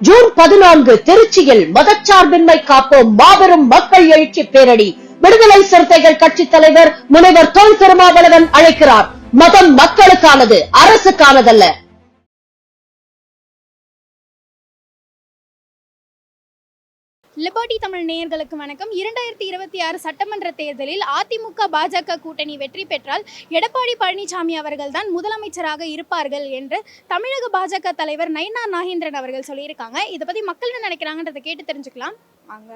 June பதினான்கு திருச்சியில் மதச்சார்பின்மை காப்போம் மாபெரும் மக்கள் எழுச்சி பேரணி. விடுதலை சிறுத்தைகள் கட்சி தலைவர் முனைவர் தொல் திருமாவளவன் அழைக்கிறார். மதம் மக்களுக்கானது அரசுக்கானதல்ல. லிபர்டி தமிழ் நேயர்களுக்கு வணக்கம். இரண்டாயிரத்தி இருபத்தி ஆறு சட்டமன்ற தேர்தலில் அதிமுக பாஜக கூட்டணி வெற்றி பெற்றால் எடப்பாடி பழனிசாமி அவர்கள்தான் முதலமைச்சராக இருப்பார்கள் என்று தமிழக பாஜக தலைவர் நயினா நாகேந்திரன் அவர்கள் சொல்லியிருக்காங்க. இதை பத்தி மக்கள் என்ன நினைக்கிறாங்கன்றதை கேட்டு தெரிஞ்சுக்கலாம். வாங்க.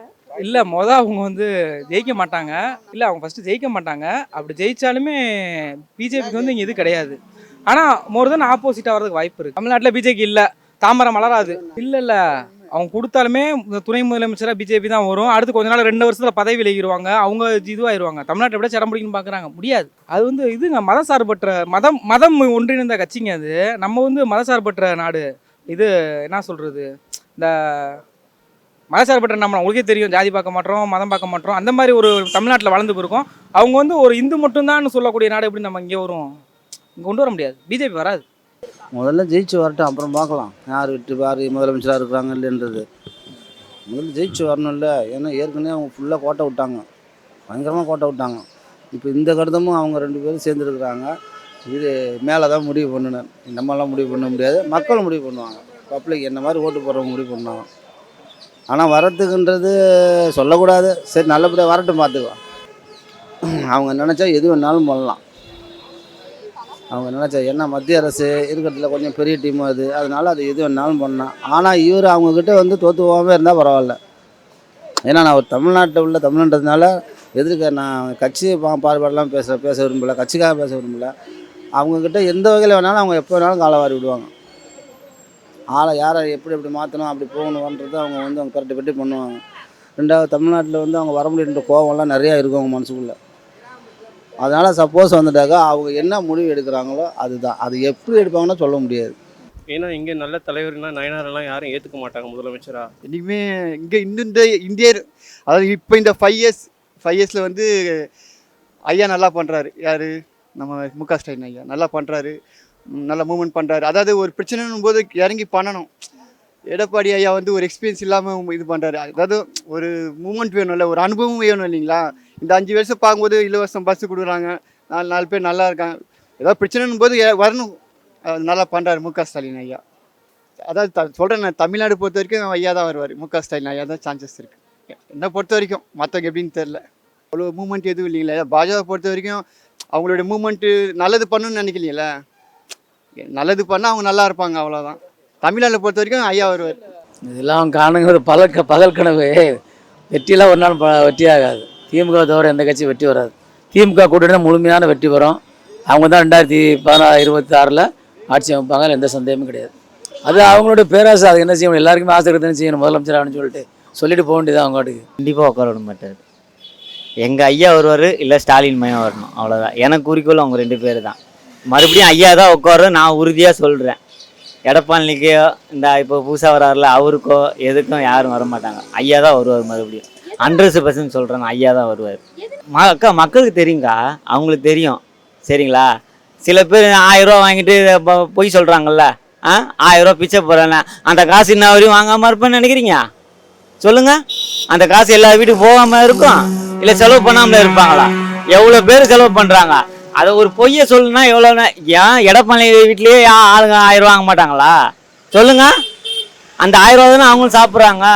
இல்லை மொதல் அவங்க வந்து ஜெயிக்க மாட்டாங்க. இல்லை அவங்க ஃபஸ்ட்டு ஜெயிக்க மாட்டாங்க. அப்படி ஜெயிச்சாலுமே பிஜேபிக்கு வந்து இங்கே இது கிடையாது. ஆனால் மோர் தென் ஆப்போசிட்டாக வரதுக்கு வாய்ப்பு இருக்குது தமிழ்நாட்டில் பிஜேபி இல்லை. தாமரை மலராது. இல்லை இல்லை. அவங்க கொடுத்தாலுமே இந்த துணை முதலமைச்சராக பிஜேபி தான் வரும். அடுத்து கொஞ்ச நாள் ரெண்டு வருஷத்தில் பதவி விலகிடுவாங்க. அவங்க இதுவாயிருவாங்க. தமிழ்நாட்டை விட சிடம் பிடிக்கணும்னு பார்க்குறாங்க முடியாது. அது வந்து இதுங்க மதசார்பற்ற மதம் மதம் ஒன்றிணைந்த கட்சிங்க அது. நம்ம வந்து மத சார்பற்ற நாடு. இது என்ன சொல்கிறது இந்த மதசார்பற்ற நம்ம உங்களுக்கே தெரியும். ஜாதி பார்க்க மாட்டோம் மதம் பார்க்க மாட்டோம். அந்த மாதிரி ஒரு தமிழ்நாட்டில் வளர்ந்து போயிருக்கோம். அவங்க வந்து ஒரு இந்து மட்டும்தான் சொல்லக்கூடிய நாடு எப்படி நம்ம இங்கே வரும்? இங்கே கொண்டு வர முடியாது. பிஜேபி வராது. முதல்ல ஜெயிச்சு வரட்டும் அப்புறம் பார்க்கலாம். யார் விட்டு யார் முதலமைச்சராக இருக்கிறாங்க இல்லைன்றது. முதல்ல ஜெயிச்சு வரணும்ல. ஏன்னா ஏற்கனவே அவங்க ஃபுல்லாக கோட்டை விட்டாங்க. பயங்கரமாக கோட்டை விட்டாங்க. இப்போ இந்த கடிதமும் அவங்க ரெண்டு பேரும் சேர்ந்துருக்குறாங்க. இது மேலே தான் முடிவு பண்ணணும். நம்மளாம் முடிவு பண்ண முடியாது. மக்கள் முடிவு பண்ணுவாங்க. பப்ளிக் என்ன மாதிரி ஓட்டு போடுறவங்க முடிவு பண்ணுவாங்க ஆனால் வரத்துக்குன்றது சொல்லக்கூடாது. சரி நல்லபடியாக வரட்டும் பார்த்துக்கலாம். அவங்க நினச்சா எது வேணாலும் பண்ணலாம். அவங்க நினச்சா என்ன மத்திய அரசு இருக்கிறதுல கொஞ்சம் பெரிய டீம் அது. அதனால அது எது வேணாலும் பண்ணலாம். ஆனால் இவர் அவங்கக்கிட்ட வந்து தோற்று போகாமல் இருந்தால் பரவாயில்ல. ஏன்னா நான் ஒரு தமிழ்நாட்டில் உள்ள தமிழ்ன்றதுனால எதிர்க்க நான் கட்சி பா பாடுபாடெல்லாம் பேச பேச விரும்பல கட்சிக்காக பேச விரும்பல. அவங்கக்கிட்ட எந்த வகையில் வேணாலும் அவங்க எப்போ வேணாலும் காலை வாரி விடுவாங்க. ஆளை யாரை எப்படி எப்படி மாற்றணும் அப்படி போகணுன்றது அவங்க வந்து அவங்க கரெக்டு பெட்டி பண்ணுவாங்க. ரெண்டாவது தமிழ்நாட்டில் வந்து அவங்க வர முடியுன்ற கோவம்லாம் நிறையா இருக்கும் அவங்க மனசுக்குள்ளே. அதனால் சப்போஸ் வந்துட்டாக்கா அவங்க என்ன முடிவு எடுக்கிறாங்களோ அதுதான். அது எப்படி எடுப்பாங்கன்னு சொல்ல முடியாது. ஏன்னா இங்கே நல்ல தலைவர்னா நயனாரெல்லாம் யாரும் ஏற்றுக்க மாட்டாங்க முதலமைச்சரா? இனிமே இங்கே இந்த இந்தியர் அதாவது இப்போ இந்த ஃபைவ் இயர்ஸ் ஃபைவ் இயர்ஸில் வந்து ஐயா நல்லா பண்ணுறாரு யார்? நம்ம மு க ஸ்டாலின் ஐயா. நல்லா பண்ணுறாரு நல்லா மூவ்மெண்ட் பண்ணுறாரு அதாவது ஒரு பிரச்சனைன்னும் போது இறங்கி பண்ணணும். எடப்பாடி ஐயா வந்து ஒரு எக்ஸ்பீரியன்ஸ் இல்லாமல் இது பண்ணுறாரு அதாவது ஒரு மூமெண்ட் வேணும்ல ஒரு அனுபவம் வேணும் இல்லைங்களா? இந்த அஞ்சு வருஷம் பார்க்கும்போது இலவசம் பஸ்ஸு கொடுக்குறாங்க. நாலு நாலு பேர் நல்லா இருக்காங்க. ஏதாவது பிரச்சனைன்னு போது வரணும். நல்லா பண்ணுறாரு மு க ஸ்டாலின் ஐயா. அதாவது த சொல்கிறேன் நான் தமிழ்நாடு பொறுத்த வரைக்கும் ஐயா தான் வருவார். மு க ஸ்டாலின் ஐயா தான் சான்சஸ் இருக்குது என்னை பொறுத்த வரைக்கும் மற்றவங்க எப்படின்னு தெரில அவ்வளோ மூமெண்ட் எதுவும் இல்லைங்களா. பாஜக பொறுத்த வரைக்கும் அவங்களுடைய மூமெண்ட்டு நல்லது பண்ணணும்னு நினைக்கலைங்களா நல்லது பண்ணால் அவங்க நல்லா இருப்பாங்க அவ்வளோதான் தமிழ்நாட்டில் பொறுத்த வரைக்கும் ஐயா வருவார். இதெல்லாம் காணுங்கிற ஒரு பகல் பகல் கனவு. வெற்றியெல்லாம் ஒரு நாள் ப- வெற்றியாகாது திமுக தவிர எந்த கட்சியும் வெற்றி வராது. திமுக கூட்டணி முழுமையான வெற்றி வரும் அவங்க தான் ரெண்டாயிரத்தி பதினாறு இருபத்தி ஆறில் ஆட்சி அமைப்பாங்க எந்த சந்தேகமும் கிடையாது. அது அவங்களோட பேராசை அது என்ன செய்யணும்? எல்லாருக்குமே ஆசை இருக்குதுன்னு செய்யணும்? முதலமைச்சர் அப்படின்னு சொல்லிட்டு சொல்லிட்டு போக வேண்டியது அவங்க வாட்டுக்கு கண்டிப்பாக உட்கார விட மாட்டார் எங்கள் ஐயா வருவார் இல்லை ஸ்டாலின் மையம் வரணும். அவ்வளோதான் எனக்கு குறிக்கோள் அவங்க ரெண்டு பேர் தான். மறுபடியும் ஐயா தான் உட்காரு நான் உறுதியாக சொல்கிறேன் எடப்பாடிக்கோ இந்த இப்போ புதுசாக வராருல அவருக்கோ எதுக்கும் யாரும் வர மாட்டாங்க ஐயா தான் வருவார் மறுபடியும். ஹண்ட்ரட் பர்சன்ட் சொல்கிறேன் ஐயா தான் வருவார். ம அக்கா மக்களுக்கு தெரியுங்க்கா அவங்களுக்கு தெரியும். சரிங்களா? சில பேர் ஆயிரம் ரூபா வாங்கிட்டு பொய் சொல்கிறாங்கல்ல ஆ? ஆயிரம் ரூபா பிச்சை போகிறேன்னு அந்த காசு இன்ன வரையும் வாங்காமல் இருப்பேன்னு நினைக்கிறீங்க? சொல்லுங்கள் அந்த காசு எல்லா வீட்டுக்கு போகாம இருக்கும்? இல்லை செலவு பண்ணாமல் இருப்பாங்களா? எவ்வளோ பேர் செலவு பண்ணுறாங்க அதை ஒரு பொய்யை சொல்லுனா எவ்வளவு ஏன் எடப்பாடி வீட்லேயே ஏன் ஆளுங்க ஆயிரம் ரூபா வாங்க மாட்டாங்களா? சொல்லுங்க. அந்த ஆயிரம் ரூபா தானே அவங்களும் சாப்பிட்றாங்க.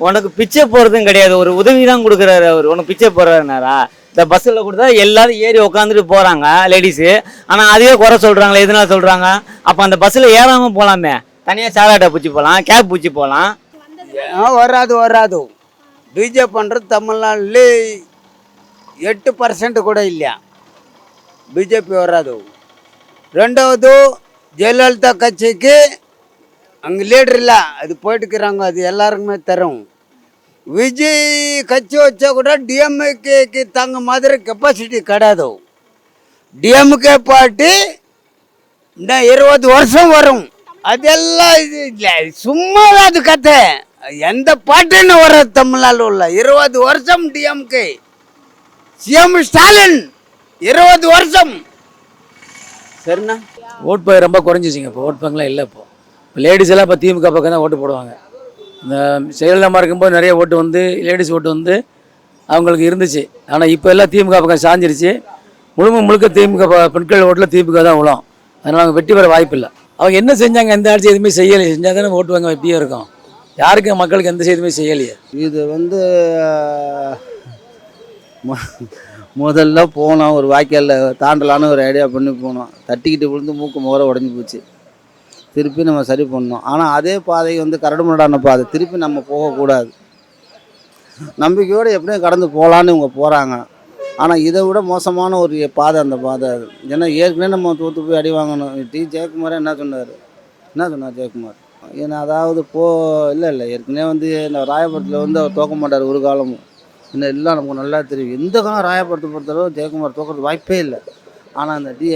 உனக்கு பிச்சை போகிறதும் கிடையாது. ஒரு உதவி தான் கொடுக்குறாரு அவர். உனக்கு பிச்சை போடுறாருனாரா? இந்த பஸ்ஸில் கொடுத்தா எல்லாரும் ஏறி உட்காந்துட்டு போகிறாங்க லேடிஸு ஆனால் அதுவே குறை சொல்கிறாங்களே எதனால சொல்கிறாங்க அப்போ அந்த பஸ்ஸில் ஏறாமல் போகலாமே தனியாக சாராட்டை பூச்சி போகலாம் கேப் பூச்சி போகலாம் வராது வராது. பிஜே பண்ணுறது தமிழ்நாட்டில் எட்டு பர்சன்ட் கூட இல்லையா பிஜேபி வராது. ரெண்டாவது ஜெயலலிதா கட்சிக்கு அங்கே லீடர் இல்லை. அது போயிட்டுக்கிறாங்க அது எல்லாருக்குமே தரும். விஜய் கட்சி வச்சா கூட டிஎம்கேக்கு தங்க மாதிரி கெப்பாசிட்டி கிடையாது. டிஎம்கே பாட்டு இன்னும் இருபது வருஷம் வரும். அதெல்லாம் இது இல்லை. சும்மா அது கதை. எந்த பாட்டுன்னு வர தமிழ்நாடு உள்ள இருபது வருஷம் டிஎம்கே சிஎம் ஸ்டாலின் இருபது வருஷம். சரிண்ணா? ஓட் பங்கு ரொம்ப குறைஞ்சிச்சிங்க. இப்போ ஓட் பங்குலாம் இல்லை இப்போ. லேடிஸ் எல்லாம் இப்போ திமுக பக்கம் தான் ஓட்டு போடுவாங்க. இந்த செயலமாக இருக்கும்போது நிறைய ஓட்டு வந்து லேடிஸ் ஓட்டு வந்து அவங்களுக்கு இருந்துச்சு. ஆனால் இப்போ எல்லாம் திமுக பக்கம் சாஞ்சிருச்சு. முழுக்க முழுக்க திமுக ப- பெண்கள் ஓட்டில் திமுக தான் உழும் அதனால் அவங்க வெற்றி பெற வாய்ப்பு இல்லை. அவங்க என்ன செஞ்சாங்க எந்த ஆட்சி எதுவுமே செய்யலை செஞ்சால் தானே ஓட்டு வாங்க எப்படியே இருக்கும். யாருக்கும் மக்களுக்கு எந்த செய்துமே செய்யலையே. இது வந்து முதல்ல போனோம். ஒரு வாய்க்காலில் தாண்டலான்னு ஒரு ஐடியா பண்ணி போனோம். தட்டிக்கிட்டு விழுந்து மூக்கு முகர உடஞ்சி போச்சு. திருப்பி நம்ம சரி பண்ணணும். ஆனால் அதே பாதை வந்து கரடுமுரடான பாதை. திருப்பி நம்ம போகக்கூடாது. நம்பிக்கையோடு எப்படியும் கடந்து போகலான்னு இவங்க போகிறாங்க ஆனால் இதை விட மோசமான ஒரு பாதை அந்த பாதை அது. ஏன்னா ஏற்கனவே நம்ம தூத்து போய் அடி வாங்கணும். டி. ஜெயக்குமார் என்ன சொன்னார்? என்ன சொன்னார் ஜெயக்குமார்? ஏன்னா அதாவது போ இல்லை இல்லை. ஏற்கனவே வந்து இந்த ராயபுரத்தில் வந்து அவர் தோக்க மாட்டார் ஒரு காலமும். இன்னும் எல்லாம் நமக்கு நல்லா தெரியும். எந்த காலம் ராயபுரத்தை பொறுத்தளவு ஜெயக்குமார் தோக்கிறது வாய்ப்பே இல்லை. ஆனால் அந்த டி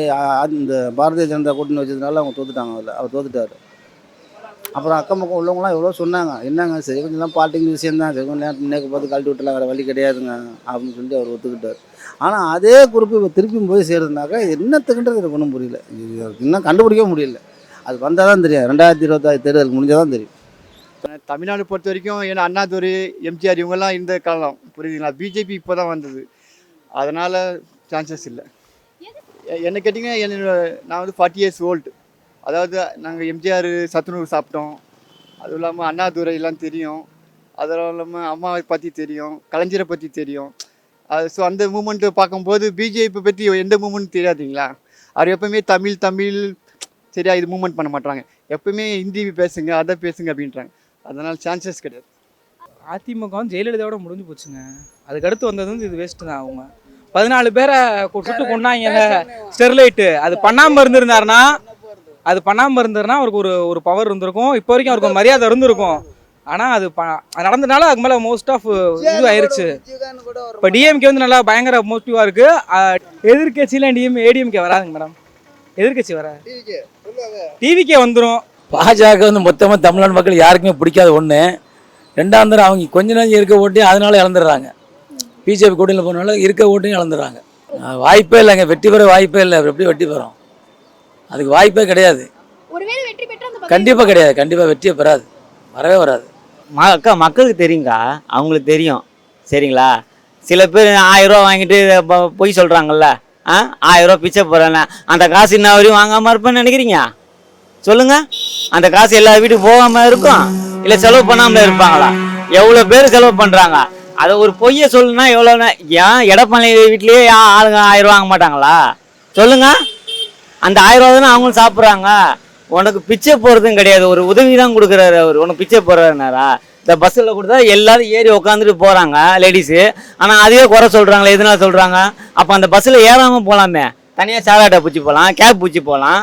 இந்த பாரதிய ஜனதா கூட்டணி வச்சதுனால அவங்க தோத்துட்டாங்க அதில் அவர் தோத்துட்டார். அப்புறம் அக்கம் பக்கம் உள்ளவங்களாம் எவ்வளோ சொன்னாங்க. என்னங்க சரி கொஞ்சம் பார்ட்டிங் விஷயம் தான். சரி கொஞ்சம் நேரத்துக்கு நேக்கு பார்த்து கழட்டி விட்டலாம் வேறு வழி கிடையாதுங்க அப்படின்னு சொல்லிட்டு அவர் ஒத்துக்கிட்டார். ஆனால் அதே குறிப்பு இப்போ திருப்பியும் போய் சேருதுனாக்கா என்னத்துக்குன்றது எனக்கு ஒன்றும் புரியல. இது இன்னும் கண்டுபிடிக்க முடியல. அது வந்தால் தான் தெரியும். ரெண்டாயிரத்தி இருபத்தாறு தேர்தல் முடிஞ்சால் தான் தெரியும். தமிழ்நாடு பொறுத்த வரைக்கும் ஏன்னா அண்ணாதுரை எம்ஜிஆர் இவங்கெல்லாம் இருந்த காலம். புரியுதுங்களா? பிஜேபி இப்போ தான் வந்தது. அதனால் சான்சஸ் இல்லை. என்னை கேட்டிங்கன்னா என்னோட நான் வந்து ஃபார்ட்டி இயர்ஸ் ஓல்டு அதாவது நாங்கள் எம்ஜிஆர் சத்துணவு சாப்பிட்டோம். அதுவும் இல்லாமல் அண்ணாதுரை எல்லாம் தெரியும். அதெல்லாம் இல்லாமல் அம்மாவை பற்றி தெரியும். கலைஞரை பற்றி தெரியும். அது ஸோ அந்த மூமெண்ட்டை பார்க்கும்போது பிஜேபி பற்றி எந்த மூமெண்ட் தெரியாதுங்களா? அவர் எப்பவுமே தமிழ் தமிழ் சரியா இது மூமெண்ட் பண்ண மாட்டாங்க எப்பவுமே ஹிந்தி பேசுங்க அதை பேசுங்க அப்படின்றாங்க. அதனால் சான்சஸ் கிடையாது. அதிமுக ஜெயலலிதாவோட முடிஞ்சு போச்சுங்க. அதுக்கு அடுத்து வந்தது வந்து இது வேஸ்ட்டு தான் அவங்க. பதினாலு பேரை சுட்டு கொண்டாங்கல்ல ஸ்டெர்லைட்டு. அது பண்ணாமல் இருந்திருந்தாருன்னா அது பண்ணாமல் இருந்திருந்தா அவருக்கு ஒரு ஒரு பவர் இருந்திருக்கும். இப்போ வரைக்கும் அவருக்கு ஒரு மரியாதை இருந்திருக்கும். ஆனால் அது ப அது நடந்தனால அதுக்கு மேலே மோஸ்ட் ஆஃப் இது ஆயிருச்சு இப்போ டிஎம்கே வந்து நல்லா பயங்கர மோட்டிவாக இருக்குது எதிர்கட்சியில் டிஎம் ஏடிஎம்கே வராதுங்க மேடம் எதிர்கட்சி வர டிவிக்கே வந்துடும் பாஜக வந்து மொத்தமாக தமிழ்நாடு மக்கள் யாருக்குமே பிடிக்காத ஒன்று ரெண்டாம் தரம் அவங்க கொஞ்ச நேரம் இருக்க ஓட்டையும் அதனால இழந்துடுறாங்க. பிஜேபி கூட்டணியில் போனால இருக்க ஓட்டையும் இழந்துடுறாங்க. வாய்ப்பே இல்லைங்க. வெற்றி பெற வாய்ப்பே இல்லை. எப்படி வெற்றி பெறும்? அதுக்கு வாய்ப்பே கிடையாது. ஒருவேளை வெற்றி பெற்று அந்த பக்கம் கண்டிப்பாக கிடையாது. கண்டிப்பாக வெற்றியே பெறாது. வரவே வராது. ம அக்கா மக்களுக்கு தெரியுங்கா அவங்களுக்கு தெரியும். சரிங்களா? சில பேர் ஆயிரம் ரூபா வாங்கிட்டு பொய் சொல்கிறாங்கல்ல ஆ? ஆயிரம் ரூபா பிச்சை போகிறேன்னு அந்த காசு இன்ன வரையும் வாங்காமல் இருப்பேன்னு நினைக்கிறீங்க? சொல்லுங்க. அந்த காசு எல்லா வீட்டுக்கு போகாமல் இருக்கும். இல்லை செலவு பண்ணாமல் இருப்பாங்களா? எவ்வளோ பேர் செலவு பண்ணுறாங்க அதை ஒரு பொய்யை சொல்லுனா எவ்வளோ ஏன் எடப்பாடி வீட்லேயே ஏன் ஆளுங்க ஆயிரம் வாங்க மாட்டாங்களா? சொல்லுங்க. அந்த ஆயிரம் ரூபா தானே அவங்களும் சாப்பிட்றாங்க. உனக்கு பிச்சை போகிறதும் கிடையாது. ஒரு உதவி தான் கொடுக்குறாரு அவர். உனக்கு பிச்சை போடுறாருனாரா? இந்த பஸ்ஸில் கொடுத்தா எல்லாரும் ஏறி உட்காந்துட்டு போகிறாங்க லேடிஸு ஆனால் அதுவே குறை சொல்கிறாங்களே எதனால சொல்கிறாங்க அப்போ அந்த பஸ்ஸில் ஏறாமல் போகலாமே தனியாக சாலாட்டை பூச்சி போகலாம் கேப் பூச்சி போகலாம்